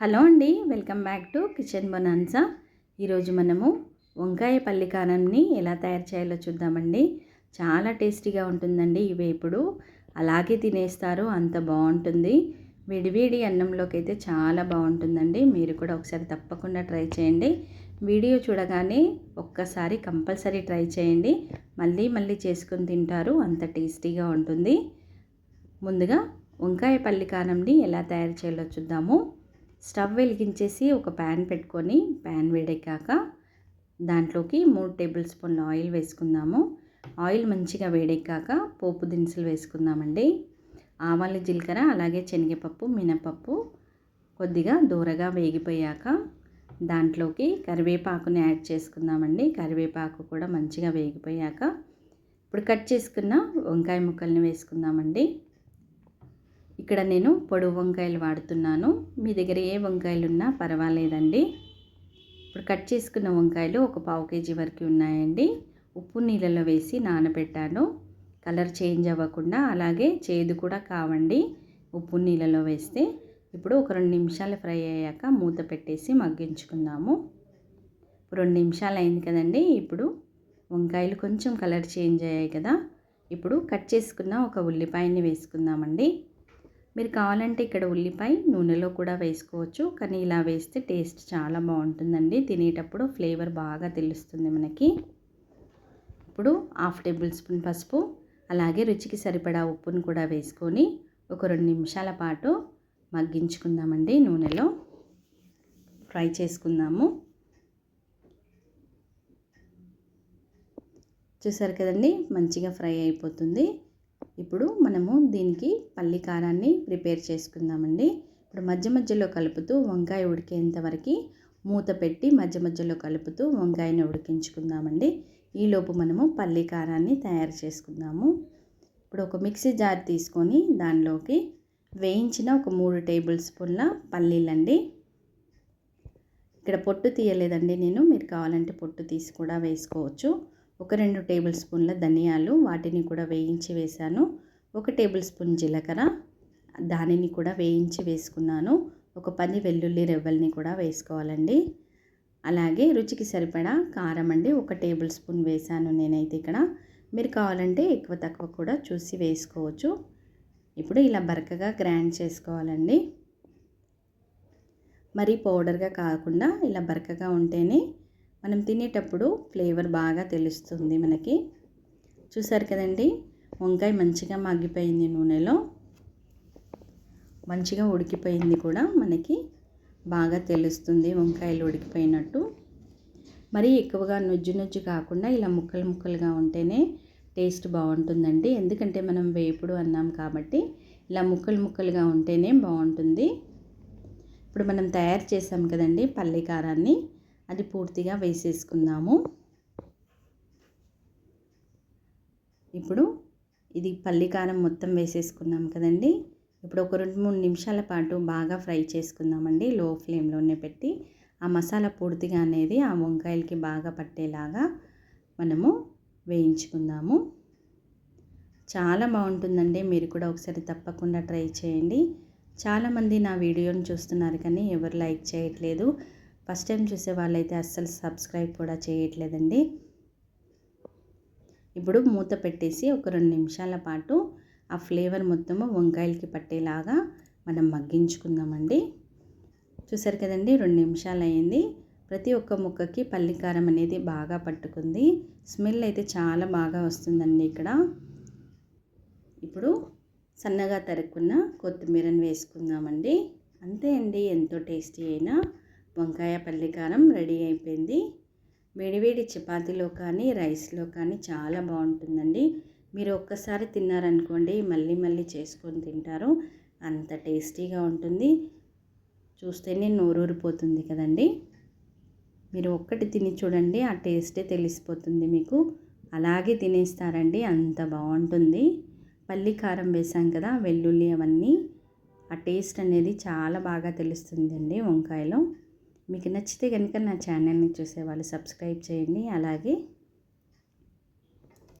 Hello అండి welcome back to kitchen bonanza. ఈరోజు మనము వంకాయ పల్లికారంని ఎలా తయారు చేయాలో చూద్దామండి. చాలా టేస్టీగా ఉంటుందండి ఇవి ఇప్పుడు. అలాగే తినేస్తారు అంత బాగుంటుంది. విడివేడి అన్నంలోకి అయితే చాలా బాగుంటుందండి. మీరు కూడా ఒకసారి తప్పకుండా ట్రై చేయండి. వీడియో చూడగానే ఒక్కసారి కంపల్సరీ ట్రై చేయండి. మళ్ళీ మళ్ళీ చేసుకొని తింటారు అంత టేస్టీగా ఉంటుంది. ముందుగా వంకాయ పల్లికారంని ఎలా తయారు చేయాలో చూద్దాము. స్టవ్ వెలిగించేసి ఒక ప్యాన్ పెట్టుకొని ప్యాన్ వేడెక్కాక దాంట్లోకి మూడు టేబుల్ స్పూన్ల ఆయిల్ వేసుకుందాము. ఆయిల్ మంచిగా వేడెక్కాక పోపు దినుసులు వేసుకుందామండి. ఆవాలు జీలకర్ర అలాగే శనగపప్పు మినపప్పు కొద్దిగా దూరగా వేగిపోయాక దాంట్లోకి కరివేపాకుని యాడ్ చేసుకుందామండి. కరివేపాకు కూడా మంచిగా వేగిపోయాక ఇప్పుడు కట్ చేసుకున్న వంకాయ ముక్కల్ని వేసుకుందామండి. ఇక్కడ నేను పొడవు వంకాయలు వాడుతున్నాను. మీ దగ్గర ఏ వంకాయలు ఉన్నా పర్వాలేదండి. ఇప్పుడు కట్ చేసుకున్న వంకాయలు ఒక పావు కేజీ వరకు ఉన్నాయండి. ఉప్పు నీళ్ళలో వేసి నానబెట్టాను. కలర్ చేంజ్ అవ్వకుండా అలాగే చేదు కూడా కావండి ఉప్పు నీళ్ళలో వేస్తే. ఇప్పుడు ఒక రెండు నిమిషాలు ఫ్రై అయ్యాక మూత పెట్టేసి మగ్గించుకుందాము. రెండు నిమిషాలు అయింది కదండి. ఇప్పుడు వంకాయలు కొంచెం కలర్ చేంజ్ అయ్యాయి కదా. ఇప్పుడు కట్ చేసుకున్న ఒక ఉల్లిపాయని వేసుకుందామండి. మీరు కావాలంటే ఇక్కడ ఉల్లిపాయ నూనెలో కూడా వేసుకోవచ్చు. కానీ ఇలా వేస్తే టేస్ట్ చాలా బాగుంటుందండి. తినేటప్పుడు ఫ్లేవర్ బాగా తెలుస్తుంది మనకి. ఇప్పుడు హాఫ్ టేబుల్ స్పూన్ పసుపు అలాగే రుచికి సరిపడా ఉప్పును కూడా వేసుకొని ఒక రెండు నిమిషాల పాటు మగ్గించుకుందామండి నూనెలో. ఫ్రై చేసుకుందాము. చూసారు కదండి? మంచిగా ఫ్రై అయిపోతుంది. ఇప్పుడు మనము దీనికి పల్లి కారాన్ని ప్రిపేర్ చేసుకుందామండి. ఇప్పుడు మధ్య మధ్యలో కలుపుతూ వంకాయ ఉడికేంతవరకు మూత పెట్టి మధ్య మధ్యలో కలుపుతూ వంకాయని ఉడికించుకుందామండి. ఈలోపు మనము పల్లి కారాన్ని తయారు చేసుకుందాము. ఇప్పుడు ఒక మిక్సీ జార్ తీసుకొని దానిలోకి వేయించిన ఒక మూడు టేబుల్ స్పూన్ల పల్లీలండి. ఇక్కడ పొట్టు తీయలేదండి నేను. మీరు కావాలంటే పొట్టు తీసి కూడా వేసుకోవచ్చు. ఒక రెండు టేబుల్ స్పూన్ల ధనియాలు వాటిని కూడా వేయించి వేశాను. ఒక టేబుల్ స్పూన్ జీలకర్ర దానిని కూడా వేయించి వేసుకున్నాను. ఒక పది వెల్లుల్లి రెవ్వల్ని కూడా వేసుకోవాలండి. అలాగే రుచికి సరిపడా కారం అండి ఒక టేబుల్ స్పూన్ వేసాను నేనైతే ఇక్కడ. మీరు కావాలంటే ఎక్కువ తక్కువ కూడా చూసి వేసుకోవచ్చు. ఇప్పుడు ఇలా బరకగా గ్రైండ్ చేసుకోవాలండి. మరీ పౌడర్గా కాకుండా ఇలా బరకగా ఉంటేనే మనం తినేటప్పుడు ఫ్లేవర్ బాగా తెలుస్తుంది మనకి. చూసారు కదండి? వంకాయ మంచిగా మగ్గిపోయింది నూనెలో. మంచిగా ఉడికిపోయింది కూడా మనకి. బాగా తెలుస్తుంది వంకాయలు ఉడికిపోయినట్టు. మరీ ఎక్కువగా నుజ్జు నుజ్జు కాకుండా ఇలా ముక్కలు ముక్కలుగా ఉంటేనే టేస్ట్ బాగుంటుందండి. ఎందుకంటే మనం వేపుడు అన్నాం కాబట్టి ఇలా ముక్కలు ముక్కలుగా ఉంటేనే బాగుంటుంది. ఇప్పుడు మనం తయారు చేసాం కదండి పల్లి కారాన్ని. అది పూర్తిగా వేసేసుకుందాము. ఇప్పుడు ఇది పల్లికారం మొత్తం వేసేసుకున్నాం కదండి. ఇప్పుడు ఒక రెండు మూడు నిమిషాల పాటు బాగా ఫ్రై చేసుకుందామండి. లో ఫ్లేమ్లోనే పెట్టి ఆ మసాలా పూర్తిగా అనేది ఆ వంకాయలకి బాగా పట్టేలాగా మనము వేయించుకుందాము. చాలా బాగుంటుందండి. మీరు కూడా ఒకసారి తప్పకుండా ట్రై చేయండి. చాలామంది నా వీడియోని చూస్తున్నారు కానీ ఎవరు లైక్ చేయట్లేదు. ఫస్ట్ టైం చూసే వాళ్ళైతే అస్సలు సబ్స్క్రైబ్ కూడా చేయట్లేదండి. ఇప్పుడు మూత పెట్టేసి ఒక రెండు నిమిషాల పాటు ఆ ఫ్లేవర్ మొత్తము వంకాయలకి పట్టేలాగా మనం మగ్గించుకుందామండి. చూసారు కదండి రెండు నిమిషాలు అయింది. ప్రతి ఒక్క ముక్కకి పల్లికారం అనేది బాగా పట్టుకుంది. స్మెల్ అయితే చాలా బాగా వస్తుందండి ఇక్కడ. ఇప్పుడు సన్నగా తరుక్కున్న కొత్తిమీరని వేసుకుందామండి. అంతే అండి ఎంతో టేస్టీ అయినా. వంకాయ పల్లికారం రెడీ అయిపోయింది. వేడివేడి చపాతీలో కానీ రైస్లో కానీ చాలా బాగుంటుందండి. మీరు ఒక్కసారి తిన్నారనుకోండి మళ్ళీ మళ్ళీ చేసుకొని తింటారు. అంత టేస్టీగా ఉంటుంది. చూస్తేనే నోరూరిపోతుంది కదండి. మీరు ఒక్కటి తిని చూడండి ఆ టేస్టే తెలిసిపోతుంది మీకు. అలాగే తినేస్తారండి అంత బాగుంటుంది. పల్లి కారం వేసాం కదా వెల్లుల్లి అవన్నీ. ఆ టేస్ట్ అనేది చాలా బాగా తెలుస్తుందండి వంకాయలో. మీకు నచ్చితే కనుక నా ఛానల్ని చూసే వాళ్ళు సబ్స్క్రైబ్ చేయండి. అలాగే